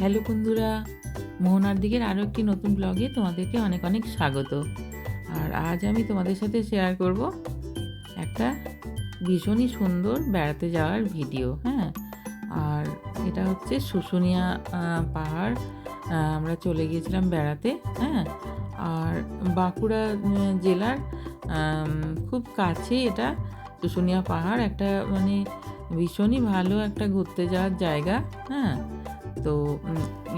Hello বন্ধুরা, মোহনার দিকের আরও একটি নতুন ব্লগে তোমাদেরকে অনেক অনেক স্বাগত। আর আজ আমি তোমাদের সাথে শেয়ার করব একটা ভীষণই সুন্দর বেড়াতে যাওয়ার ভিডিও হ্যাঁ? আর এটা হচ্ছে শুশুনিয়া পাহাড় আমরা চলে গিয়েছিলাম বেড়াতে হ্যাঁ? আর বাঁকুড়া জেলার খুব কাছে এটা শুশুনিয়া পাহাড়, একটা মানে ভীষণই ভালো একটা ঘুরতে যাওয়ার জায়গা হ্যাঁ? তো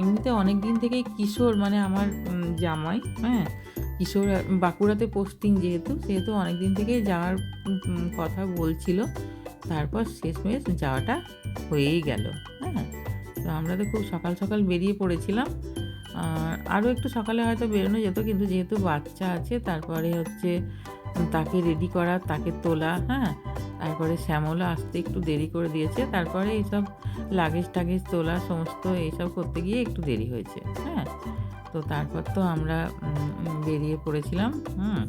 এমনিতে অনেক দিন থেকেই কিশোর মানে আমার জামাই হ্যাঁ? কিশোর বাঁকুড়াতে পোস্টিং যেহেতু, সেহেতু অনেক দিন থেকেই যাওয়ার কথা বলছিল। তারপর শেষমেশ যাওয়াটা হয়েই গেল হ্যাঁ? তো আমরা তো খুব সকাল সকাল বেরিয়ে পড়েছিলাম। আরও একটু সকালে হয়তো বেরোনো যেত, কিন্তু যেহেতু বাচ্চা আছে, তারপরে হচ্ছে তাকে রেডি করা, তাকে তোলা হ্যাঁ? তারপরে শ্যামলা আসতে একটু দেরি করে দিয়েছে। তারপরে এইসব লাগেজ টাগেজ তোলা, সমস্ত এইসব করতে গিয়ে একটু দেরি হয়েছে হ্যাঁ? তো তারপর তো আমরা বেরিয়ে পড়েছিলাম, হুম?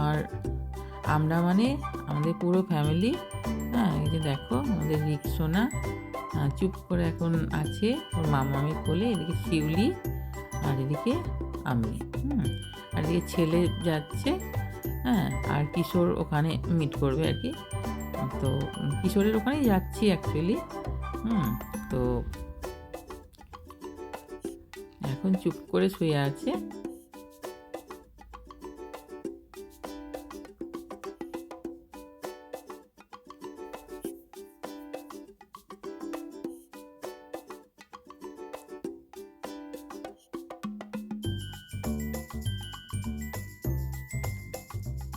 আর আমরা মানে আমাদের পুরো ফ্যামিলি হ্যাঁ? এই যে দেখো আমাদের রিক্সোনা চুপ করে এখন আছে। ওর মামামি কোলে, এদিকে শিউলি, আর এদিকে আমি। হুম, আর এদিকে ছেলে যাচ্ছে হ্যাঁ আর কিশোর ওখানে মিট করবে আর কি। তো কিশোরের ওখানেই যাচ্ছি অ্যাকচুয়ালি হুম, তো এখন চুপ করে শুয়ে আছে।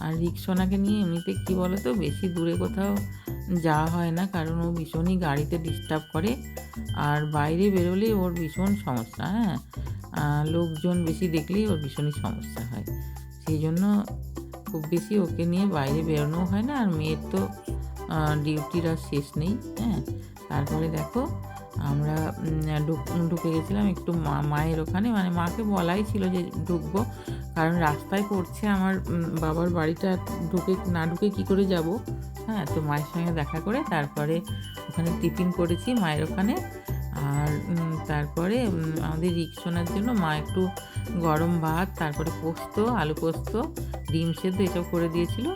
আর রিক্সোনাকে নিয়ে এমনিতে কি বলতো, বেশি দূরে কোথাও যাওয়া হয় না, কারণ ও ভীষণই গাড়িতে ডিস্টার্ব করে। আর বাইরে বেরোলেই ওর ভীষণ সমস্যা হ্যাঁ? লোকজন বেশি দেখলেই ওর ভীষণই সমস্যা হয়। সেই জন্য খুব বেশি ওকে নিয়ে বাইরে বেরোনো হয় না, আর মেয়ের তো ডিউটির আর শেষ নেই হ্যাঁ? তারপরে দেখো, আমরা ঢুক- ঢুকে গেছিলাম একটু মা- মায়ের ওখানে। মানে মাকে বলাই ছিল যে ঢুকবো কারণ রাস্তায় পড়ছে আমার বাবার বাড়িটা ঢুকে না ঢুকে কি করে যাব? হ্যাঁ তো মায়ের সঙ্গে দেখা করে তারপরে ওখানে টিফিন করেছি মায়ের ওখানে। আর তারপরে আমাদের রিক্সোনার জন্য মা একটু গরম ভাত, তারপরে পোস্ত, আলু পোস্ত, ডিম সেদ্ধ এসব করে দিয়েছিল।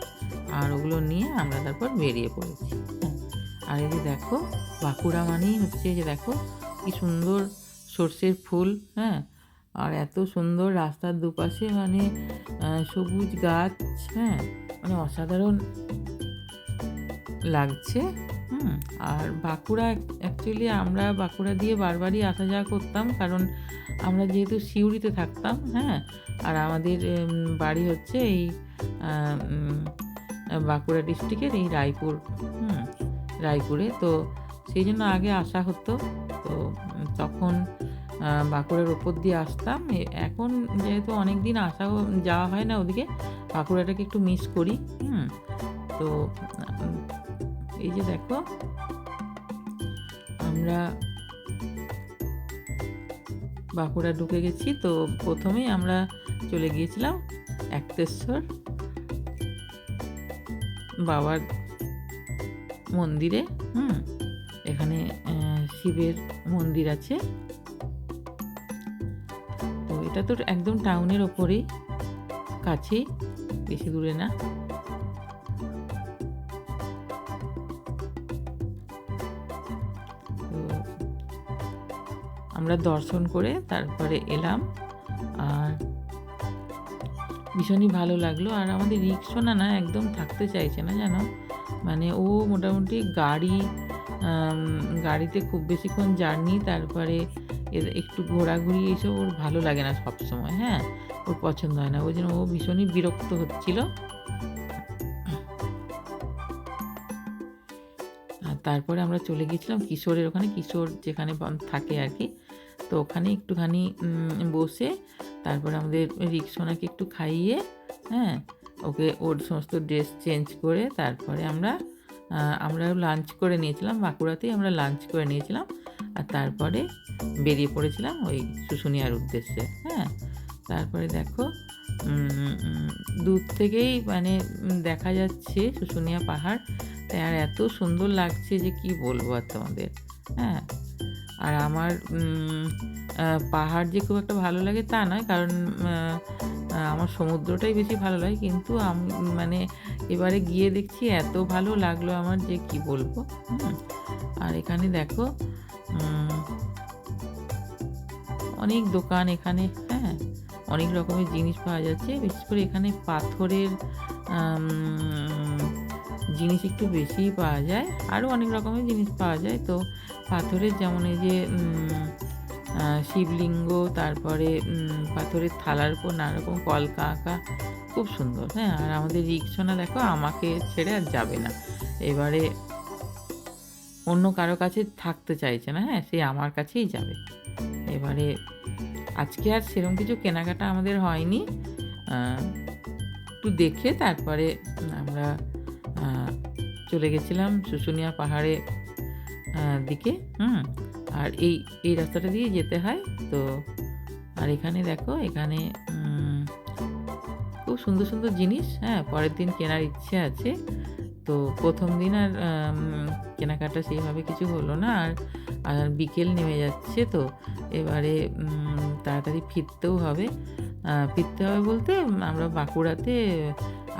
আর ওগুলো নিয়ে আমরা তারপর বেরিয়ে পড়েছি। আর এই যে দেখো, বাঁকুড়া মানেই হচ্ছে যে দেখো, কি সুন্দর সর্ষের ফুল হ্যাঁ? আর এত সুন্দর রাস্তার দুপাশে মানে সবুজ গাছ হ্যাঁ মানে অসাধারণ লাগছে, হুম, আর বাঁকুড়া অ্যাকচুয়ালি আমরা বাঁকুড়া দিয়ে বারবারই আসা যাওয়া করতাম কারণ আমরা যেহেতু সিউড়িতে থাকতাম হ্যাঁ আর আমাদের বাড়ি হচ্ছে এই বাঁকুড়া ডিস্ট্রিক্টের এই রায়পুর, হুম, রায়পুরে। তো সেই জন্য আগে আসা হতো। তো তখন বাঁকুড়ার ওপর দিয়ে আসতাম। এখন যেহেতু অনেক দিন আসা যাওয়া হয় না ওদিকে, বাঁকুড়াটাকে একটু মিস করি, হুম। তো এই যে দেখো, আমরা বাঁকুড়া ঢুকে গেছি। তো প্রথমেই আমরা চলে গিয়েছিলাম একতেশ্বর বাবার মন্দিরে, হুম। এখানে শিবের মন্দির আছে। এটা তো একদম টাউনের ওপরেই। কাছেই, বেশি দূরে না। আমরা দর্শন করে তারপরে এলাম। আর ভীষণই ভালো লাগল। আর আমাদের রিক্সোনা না একদম থাকতে চাইছে না, জানো? মানে ও মোটামুটি গাড়ি গাড়িতে খুব বেশিক্ষণ জার্নি তারপরে একটু ঘোরাঘুরি এইসব ওর ভালো লাগে না সব সময় হ্যাঁ? ওর পছন্দ হয় না। ওই জন্য ও ভীষণই বিরক্ত হচ্ছিল। আর তারপরে আমরা চলে গেছিলাম কিশোরের ওখানে। কিশোর যেখানে থাকে আর কি। তো ওখানে একটুখানি বসে তারপরে আমাদের রিক্সোনাকে একটু খাইয়ে হ্যাঁ? ওকে ওর সমস্ত ড্রেস চেঞ্জ করে তারপরে আমরা আমরা লাঞ্চ করে নিয়েছিলাম। বাঁকুড়াতেই আমরা লাঞ্চ করে নিয়েছিলাম। আর তারপরে বেরিয়ে পড়েছিলাম ওই শুশুনিয়ার উদ্দেশ্যে হ্যাঁ? তারপরে দেখো দূর থেকেই মানে দেখা যাচ্ছে শুশুনিয়া পাহাড়। আর এত সুন্দর লাগছে যে কি বলব আর তোমাদের হ্যাঁ? আর আমার পাহাড় যে খুব একটা ভালো লাগে তা নয়, কারণ আমার সমুদ্রটাই বেশি ভালো লাগে। কিন্তু আমি মানে এবারে গিয়ে দেখছি এত ভালো লাগল আমার যে কি বলব। আর এখানে দেখো অনেক দোকান এখানে হ্যাঁ অনেক রকমের জিনিস পাওয়া যাচ্ছে। বিশেষ করে এখানে পাথরের জিনিস একটু বেশিই পাওয়া যায়। আরও অনেক রকমের জিনিস পাওয়া যায়। তো পাথরের যেমন এই যে শিবলিঙ্গ, তারপরে পাথরের থালার উপর নানারকম কলকা আঁকা, খুব সুন্দর হ্যাঁ। আর আমাদের রিক্সোনা দেখো, আমাকে ছেড়ে আর যাবে না। এবারে অন্য কারও কাছে থাকতে চাইছে না হ্যাঁ সে আমার কাছেই যাবে। এবারে আজকে আর সেরকম কিছু কেনাকাটা আমাদের হয়নি। একটু দেখে তারপরে আমরা চলে গেছিলাম শুশুনিয়া পাহাড়ে দিকে, হুম, আর এই এই রাস্তাটা দিয়ে যেতে হয়। তো, আর এখানে দেখো, এখানে খুব সুন্দর সুন্দর জিনিস হ্যাঁ পরের দিন কেনার ইচ্ছে আছে। তো প্রথম দিন আর কেনাকাটা সেইভাবে কিছু হলো না আর আর বিকেল নেমে যাচ্ছে তো। এবারে তাড়াতাড়ি ফিরতেও হবে। ফিরতে হবে বলতে আমরা বাঁকুড়াতে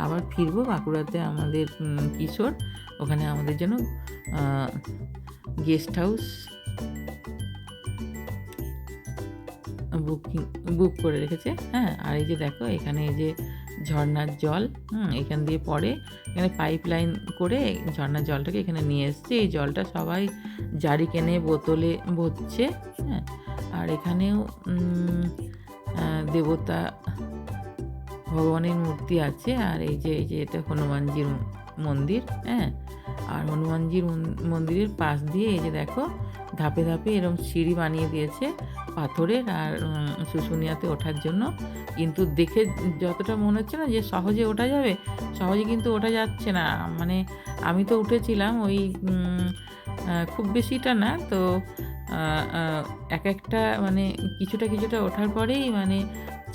আবার ফিরবো। বাঁকুড়াতে আমাদের কিশোর। ওখানে আমাদের জন্য গেস্ট হাউস বুকিং, বুক করে রেখেছে। হ্যাঁ আর এই যে দেখো, এখানে এই যে ঝর্ণার জল, হুম, এখান দিয়ে পড়ে এখানে পাইপ লাইন করে ঝর্ণার জলটাকে এখানে নিয়ে এসছে। এই জলটা সবাই জারি কেনে বোতলে ভরছে হ্যাঁ। আর এখানেও দেবতা ভগবানের মূর্তি আছে। আর এই যে এই যে, এটা হনুমানজির মন্দির হ্যাঁ। আর হনুমানজির মন- মন্দিরের পাশ দিয়ে এই যে দেখো ধাপে ধাপে এরম সিঁড়ি বানিয়ে দিয়েছে পাথরের আর শুশুনিয়াতে ওঠার জন্য। কিন্তু দেখে যতটা মনে হচ্ছে না যে সহজে ওঠা যাবে, সহজে কিন্তু ওঠা যাচ্ছে না। মানে আমি তো উঠেছিলাম ওই খুব বেশিটা না, তো এক একটা মানে কিছুটা কিছুটা ওঠার পরেই মানে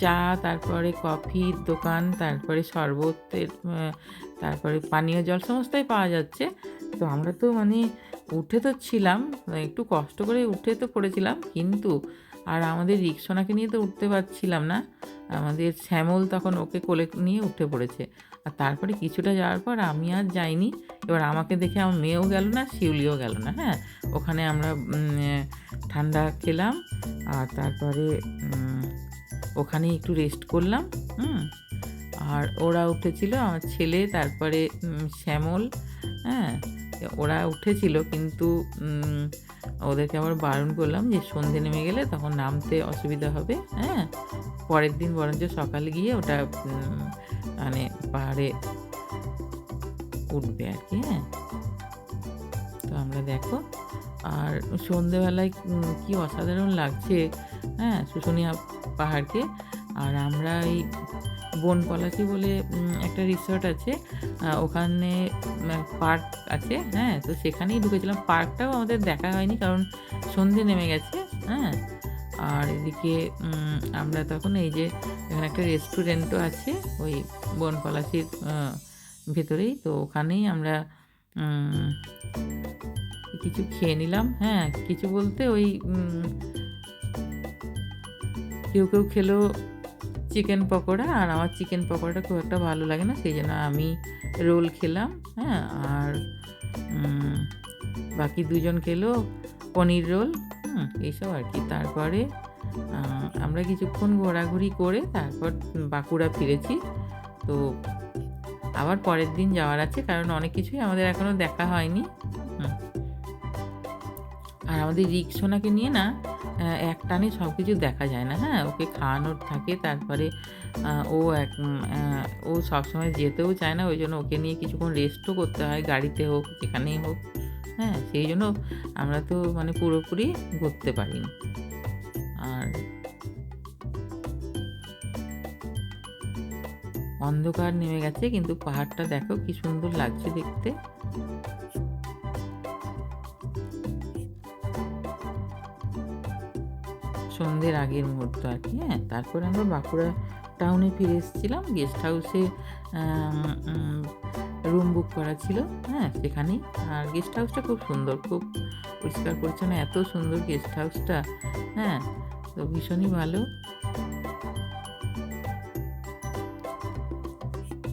চা, তারপরে কফির দোকান, তারপরে শরবতের তারপরে পানীয় জল সমস্তই পাওয়া যাচ্ছে। তো আমরা তো মানে উঠে তো ছিলাম, একটু কষ্ট করে উঠে তো পড়েছিলাম, কিন্তু আর আমাদের রিক্সোনাকে নিয়ে তো উঠতে পারছিলাম না। আমাদের শ্যামল তখন ওকে কোলে নিয়ে উঠে পড়েছে। আর তারপরে কিছুটা যাওয়ার পর আমি আর যাইনি। এবার আমাকে দেখে আমার মেয়েও গেল না, শিউলিও গেল না হ্যাঁ? ওখানে আমরা ঠান্ডা খেলাম, আর তারপরে ওখানে একটু রেস্ট করলাম, হুম? আর ওরা উঠেছিল, আমার ছেলে, তারপরে শ্যামল হ্যাঁ? ওরা উঠেছিল, কিন্তু ওদেরকে আবার বারণ করলাম যে সন্ধে নেমে গেলে তখন নামতে অসুবিধা হবে হ্যাঁ? পরের দিন বরঞ্চ সকালে গিয়ে ওটা মানে পাহাড়ে উঠবে আর কি হ্যাঁ? তো আমরা দেখো, আর সন্ধেবেলায় কি অসাধারণ লাগছে। হ্যাঁ শুশুনিয়া পাহাড়কে। আর আমরা এই বনপলাশি বলে একটা রিসর্ট আছে। ওখানে পার্ক আছে হ্যাঁ তো সেখানেই ঢুকেছিলাম। পার্কটাও আমাদের দেখা হয়নি কারণ সন্ধে নেমে গেছে হ্যাঁ। আর এদিকে আমরা তখন এই যে, এখানে একটা রেস্টুরেন্টও আছে, ওই বনপলাশির ভেতরেই। তো ওখানেই আমরা কিছু খেয়ে নিলাম হ্যাঁ। কিছু বলতে ওই কেউ কেউ খেলো চিকেন পকোড়া, আর আমার চিকেন পকোড়াটা খুব একটা ভালো লাগে না, সেই জন্য আমি রোল খেলাম হ্যাঁ আর বাকি দুজন খেলো পনির রোল এইসব আর কি তারপরে আমরা কিছুক্ষণ ঘোরাঘুরি করে তারপর বাঁকুড়া ফিরেছি তো আবার পরের দিন যাওয়ার আছে, কারণ অনেক কিছুই আমাদের এখনও দেখা হয়নি। আর আমাদের রিক্সোনাকে নিয়ে না আহ, এক টানে সব কিছু দেখা যায় না। হ্যাঁ ওকে খাওয়ানোর থাকে তারপরে ও এক ও সবসময় যেতেও চায় না ওই জন্য ওকে নিয়ে কিছুক্ষণ রেস্টও করতে হয় গাড়িতে হোক যেখানেই হোক। হ্যাঁ সেই জন্য আমরা তো মানে পুরোপুরি ঘুরতে পারিনি। আর অন্ধকার নেমে গেছে কিন্তু পাহাড়টা দেখো কি সুন্দর লাগছে দেখতে। সন্ধ্যের আগের মুহূর্ত আর কি হ্যাঁ? তারপরে আমরা বাঁকুড়া টাউনে ফিরে এসেছিলাম গেস্ট হাউসে রুম বুক করা ছিল হ্যাঁ? সেখানেই। আর গেস্ট হাউসটা খুব সুন্দর, খুব পরিষ্কার পরিচ্ছন্ন, এত সুন্দর গেস্ট হাউসটা হ্যাঁ? তো ভীষণই ভালো।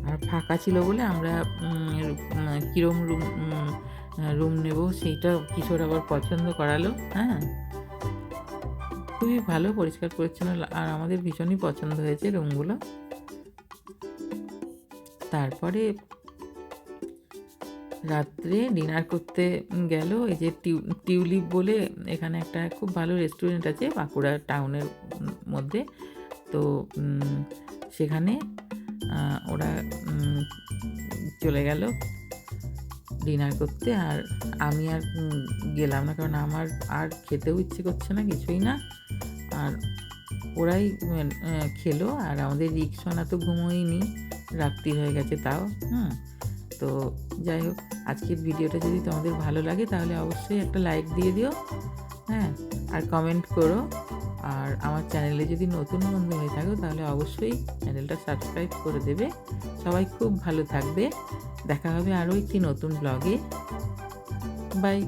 আর ফাঁকা ছিল বলে আমরা কিরম রুম রুম নেব, সেইটা কিশোর আবার পছন্দ করালো হ্যাঁ? খুবই ভালো, পরিষ্কার, পরিচ্ছন্ন, আর আমাদের ভীষণই পছন্দ হয়েছে রুমগুলো তারপরে রাত্রে ডিনার করতে গেল, এই যে টিউ, টিউলিপ বলে এখানে একটা খুব ভালো রেস্টুরেন্ট আছে বাঁকুড়া টাউনের মধ্যে। তো সেখানে ওরা চলে গেল ডিনার করতে। আর আমি আর গেলাম না, কারণ আমার আর খেতেও ইচ্ছে করছে না, কিছুই না। আর ওরাই খেলো। আর আমাদের রিক্সনা তো ঘুমোয়নি রাত্রি হয়ে গেছে তাও, হুম। তো যাই হোক, আজকের ভিডিওটা যদি তোমাদের ভালো লাগে, তাহলে অবশ্যই একটা লাইক দিয়ে দিও হ্যাঁ আর কমেন্ট করো। আর আমার চ্যানেলে যদি নতুন বন্ধু হয়ে থাকো, তাহলে অবশ্যই চ্যানেলটা সাবস্ক্রাইব করে দেবে। সবাই খুব ভালো থাকবে। দেখা হবে আরও একটি নতুন ব্লগে বাই